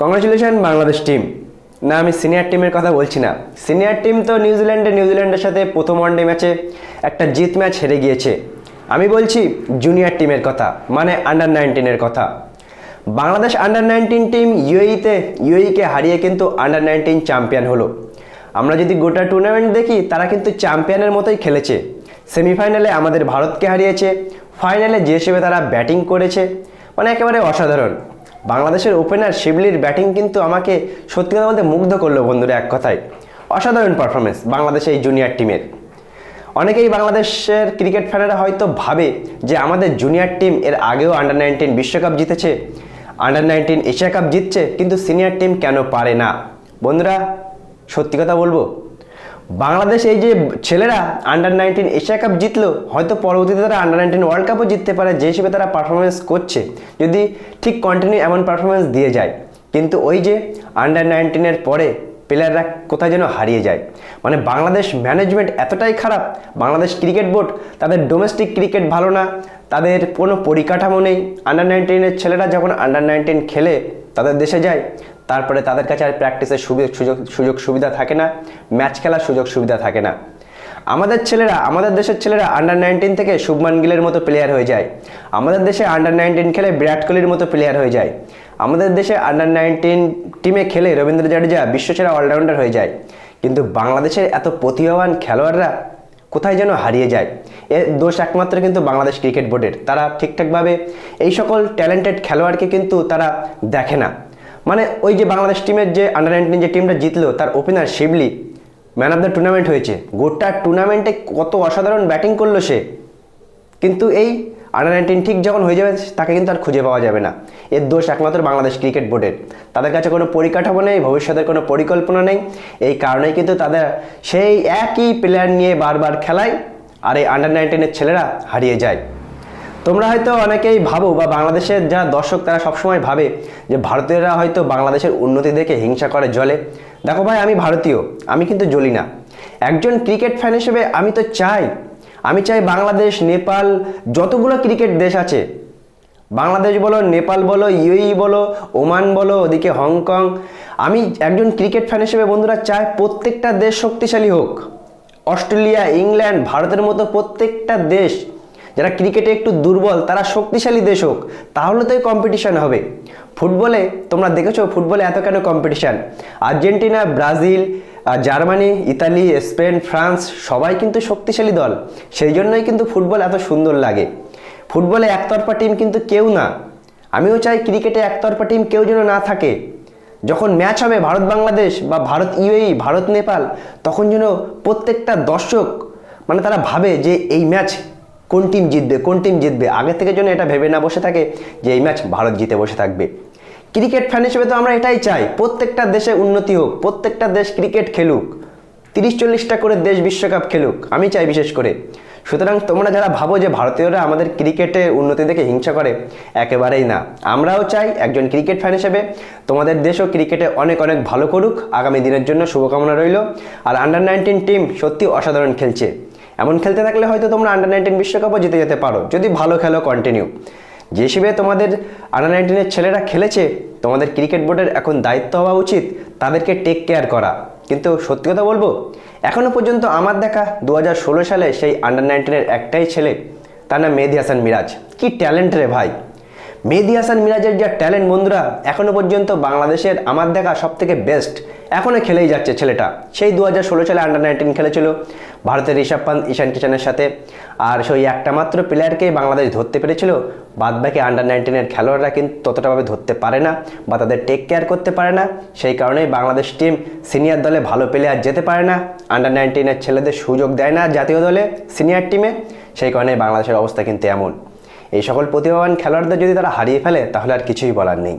Congratulation Bangladesh team না, আমি senior টিমের কথা বলছি না। সিনিয়র টিম তো নিউজিল্যান্ডে নিউজিল্যান্ডের সাথে প্রথম ওয়ানডে ম্যাচে একটা জিত ম্যাচ হেরে গিয়েছে। আমি বলছি জুনিয়র টিমের কথা মানে আন্ডার নাইনটিনের কথা। বাংলাদেশ আন্ডার নাইনটিন টিম ইউএইতে ইউএইকে হারিয়ে কিন্তু আন্ডার নাইনটিন চ্যাম্পিয়ন হলো। আমরা যদি গোটা টুর্নামেন্ট দেখি, তারা কিন্তু চ্যাম্পিয়নের মতোই খেলেছে। সেমিফাইনালে আমাদের ভারতকে হারিয়েছে ফাইনালে যে হিসেবে তারা ব্যাটিং করেছে মানে একেবারে অসাধারণ। বাংলাদেশের ওপেনার শিবলির ব্যাটিং কিন্তু আমাকে সত্যি কথা বলতে মুগ্ধ করল বন্ধুরা এক কথায়। অসাধারণ পারফরমেন্স বাংলাদেশের এই জুনিয়র টিমের অনেকেই বাংলাদেশের ক্রিকেট ফ্যানেরা হয়তো ভাবে যে আমাদের জুনিয়র টিম এর আগেও আন্ডার নাইনটিন বিশ্বকাপ জিতেছে আন্ডার নাইনটিন এশিয়া কাপ জিতছে, কিন্তু সিনিয়র টিম কেন পারে না? বন্ধুরা, সত্যি কথা বলব বাংলাদেশ এই যে ছেলেরা আন্ডার নাইনটিন এশিয়া কাপ জিতলো, হয়তো পরবর্তীতে তারা আন্ডার নাইনটিন ওয়ার্ল্ড কাপও জিততে পারে, যে হিসেবে তারা পারফরমেন্স করছে। যদি ঠিক কন্টিনিউ এমন পারফরমেন্স দিয়ে যায়, কিন্তু ওই যে আন্ডার নাইনটিনের পরে প্লেয়াররা কোথায় যেন হারিয়ে যায়। মানে বাংলাদেশ ম্যানেজমেন্ট এতটাই খারাপ, বাংলাদেশ ক্রিকেট বোর্ড তাদের ডোমেস্টিক ক্রিকেট ভালো না, তাদের কোনো পরিকাঠামো নেই। আন্ডার নাইনটিনের ছেলেরা যখন আন্ডার নাইনটিন খেলে, তাদের দেশে যায় তারপরে তাদের কাছে আর প্র্যাকটিসের সুযোগ সুযোগ সুযোগ সুবিধা থাকে না ম্যাচ খেলার সুযোগ সুবিধা থাকে না। আমাদের ছেলেরা, আমাদের দেশের ছেলেরা আন্ডার নাইনটিন থেকে শুভমান গিলের মতো প্লেয়ার হয়ে যায়। আমাদের দেশে আন্ডার নাইনটিন খেলে বিরাট কোহলির মতো প্লেয়ার হয়ে যায়। আমাদের দেশে আন্ডার নাইনটিন টিমে খেলে রবীন্দ্র জাডেজা বিশ্বসেরা অলরাউন্ডার হয়ে যায়। কিন্তু বাংলাদেশের এত প্রতিভাবান খেলোয়াড়রা কোথায় যেন হারিয়ে যায়? এর দোষ একমাত্র কিন্তু বাংলাদেশ ক্রিকেট বোর্ডের তারা ঠিকঠাকভাবে এই সকল ট্যালেন্টেড খেলোয়াড়কে কিন্তু তারা দেখে না। মানে ওই যে বাংলাদেশ টিমের যে আন্ডার নাইনটিন যে টিমটা জিতলো, তার opener Shibli man of the tournament হয়েছে। গোটা টুর্নামেন্টে কত অসাধারণ ব্যাটিং করল সে। কিন্তু এই আন্ডার নাইনটিন ঠিক যখন হয়ে যাবে, তাকে কিন্তু আর খুঁজে পাওয়া যাবে না। এর দোষ একমাত্র বাংলাদেশ ক্রিকেট বোর্ডের তাদের কাছে কোনো পরিকাঠামো নেই, ভবিষ্যতের কোনো পরিকল্পনা নেই। এই কারণেই কিন্তু তাদের সেই একই প্লেয়ার নিয়ে বারবার খেলায়, আর এই আন্ডার নাইনটিনের ছেলেরা হারিয়ে যায়। তোমরা হয়তো অনেকেই ভাবো বা বাংলাদেশের যারা দর্শক তারা সবসময় ভাবে যে ভারতীয়রা হয়তো বাংলাদেশের উন্নতি দেখে হিংসা করে জলে। দেখো ভাই, আমি ভারতীয়, আমি কিন্তু জ্বলি না। একজন ক্রিকেট ফ্যান হিসেবে আমি তো চাই, আমি চাই বাংলাদেশ, নেপাল, যতগুলো ক্রিকেট দেশ আছে, বাংলাদেশ বলো, নেপাল বলো ইউই বলো, ওমান বলো, ওদিকে হংকং, আমি একজন ক্রিকেট ফ্যান হিসেবে বন্ধুরা চাই প্রত্যেকটা দেশ শক্তিশালী হোক। অস্ট্রেলিয়া, ইংল্যান্ড, ভারতের মতো প্রত্যেকটা দেশ যারা ক্রিকেটে একটু দুর্বল, তারা শক্তিশালী দেশ হোক, তাহলে তো এই কম্পিটিশন হবে। ফুটবলে, তোমরা দেখেছ ফুটবলে এত কেন competition Argentina, Brazil Germany, Italy, Spain, France, সবাই কিন্তু শক্তিশালী দল। সেই জন্যই কিন্তু ফুটবল এত সুন্দর লাগে। ফুটবলে একতরফা টিম কিন্তু কেউ না। আমিও চাই ক্রিকেটে একতরফা টিম কেউ যেন না থাকে। যখন ম্যাচ হবে ভারত বাংলাদেশ বা ভারত ইউএই ভারত নেপাল তখন যেন প্রত্যেকটা দর্শক মানে তারা ভাবে যে এই ম্যাচ কোন টিম জিতবে, কোন টিম জিতবে? আগে থেকে যেন এটা ভেবে না বসে থাকে যে এই ম্যাচ ভারত জিতে বসে থাকবে। ক্রিকেট ফ্যান হিসেবে তো আমরা এটাই চাই, প্রত্যেকটা দেশে উন্নতি হোক, প্রত্যেকটা দেশ ক্রিকেট খেলুক, তিরিশ চল্লিশটা করে দেশ বিশ্বকাপ খেলুক, আমি চাই বিশেষ করে। সুতরাং তোমরা যারা ভাবো যে ভারতীয়রা আমাদের ক্রিকেটে উন্নতি দেখে হিংসা করে, একেবারেই না। আমরাও চাই একজন ক্রিকেট ফ্যান হিসেবে, তোমাদের দেশও ক্রিকেটে অনেক অনেক ভালো করুক, আগামী দিনের জন্য শুভকামনা রইল। আর আন্ডার নাইনটিন টিম সত্যি অসাধারণ খেলছে। এমন খেলতে থাকলে হয়তো তোমরা আন্ডার নাইনটিন বিশ্বকাপও জিতে যেতে পারো। যদি ভালো খেলো কন্টিনিউ যে হিসেবে তোমাদের আন্ডার নাইনটিনের ছেলেরা খেলেছে, তোমাদের ক্রিকেট বোর্ডের এখন দায়িত্ব হওয়া উচিত, তাদেরকে টেক কেয়ার করা। কিন্তু সত্যি কথা বলব এখনও পর্যন্ত আমার দেখা দু হাজার ষোলো সালে সেই আন্ডার নাইনটিনের একটাই ছেলে, তার নাম মেহেদি হাসান মিরাজ। কি ট্যালেন্ট রে ভাই। মেহেদি হাসান মিরাজের যা ট্যালেন্ট বন্ধুরা, এখনও পর্যন্ত বাংলাদেশের আমার দেখা সব থেকে বেস্ট। এখনও খেলেই যাচ্ছে ছেলেটা। সেই দু হাজার ষোলো সালে আন্ডার নাইনটিন খেলেছিল, ভারতের ঋষভ পান্ত, ঈশান কিষানের সাথে। আর সেই একটা মাত্র প্লেয়ারকেই বাংলাদেশ ধরতে পেরেছিল, বাদবাকি আন্ডার নাইনটিনের খেলোয়াড়রা কিন্তু ততটাভাবে ধরতে পারে না বা তাদের টেক কেয়ার করতে পারে না। সেই কারণেই বাংলাদেশ টিম সিনিয়র দলে ভালো প্লেয়ার যেতে পারে না। আন্ডার নাইনটিনের ছেলেদের সুযোগ দেয় না জাতীয় দলে সিনিয়র টিমে সেই কারণে বাংলাদেশের অবস্থা কিন্তু এমন। এই সকল প্রতিভাবান খেলোয়াড়দের যদি তারা হারিয়ে ফেলে তাহলে আর কিছুই বলার নেই।